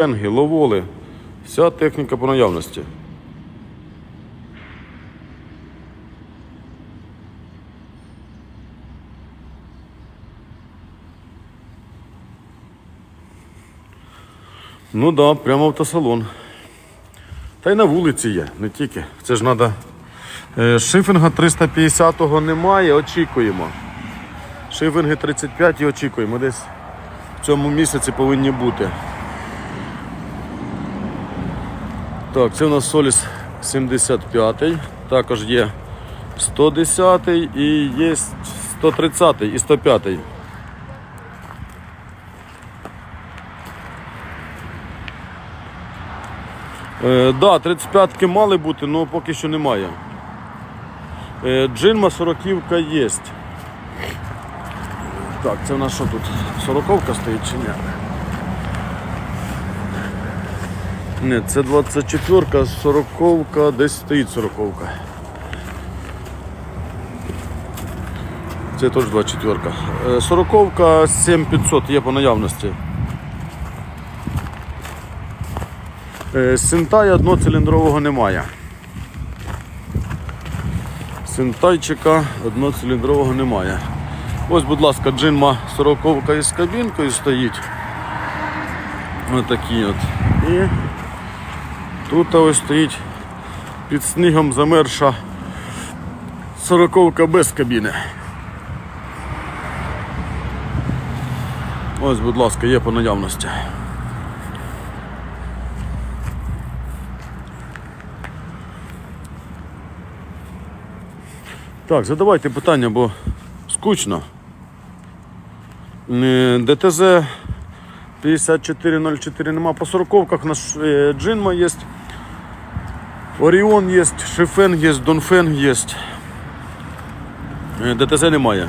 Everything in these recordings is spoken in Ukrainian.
Енги, ловоли. Вся техніка по наявності. Ну так, да, прямо автосалон. Та й на вулиці є, не тільки. Це ж треба. Шифінга 350-го немає, очікуємо. Шифінги 35 і очікуємо. Десь в цьому місяці повинні бути. Так, це у нас Соліс 75, також є 110 і є 130 і 105. Е, да, 35-ки мали бути, але поки що немає. Е, Джинма 40-ка є. Так, це у нас що тут? 40-ка стоїть чи ні? Ні, це 24-ка, 40-ка, десь стоїть 40-ка. Це теж 24-ка. Е, 40-ка 7500 є по наявності. Е, Синтай одноциліндрового немає. Синтайчика одноциліндрового немає. Ось, будь ласка, джинма 40 із кабінкою стоїть. Ось такі от. І тут ось стоїть під снігом замерша 40 без кабіни. Ось, будь ласка, є по наявності. Так, задавайте питання, бо скучно. ДТЗ 5404 нема. По 40-ках наш е, Джинма є. Оріон є, Шифен є, Донфен є. Е, ДТЗ немає.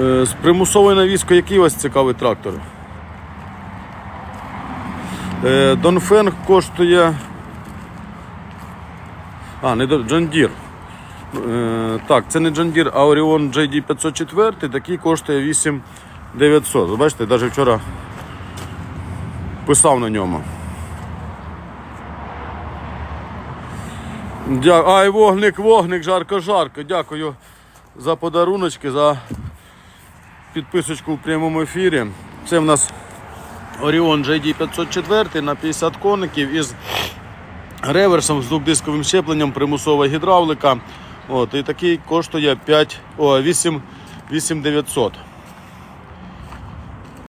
Е, З примусовою навіскою який у вас цікавий трактор? Е, Донфен коштує. А, не Deere. Е, так, це не John Deere, а Orion JD 504, такий коштує 8900. Ви бачите, навіть вчора писав на ньому. Дя... Ай, вогник, вогник, жарко, жарко. Дякую за подаруночки, за підписочку в прямому ефірі. Це в нас Orion JD 504 на 50 коників із реверсом з двохдисковим щепленням, примусова гідравлика. От, і такий коштує 5, о, 8, 8900.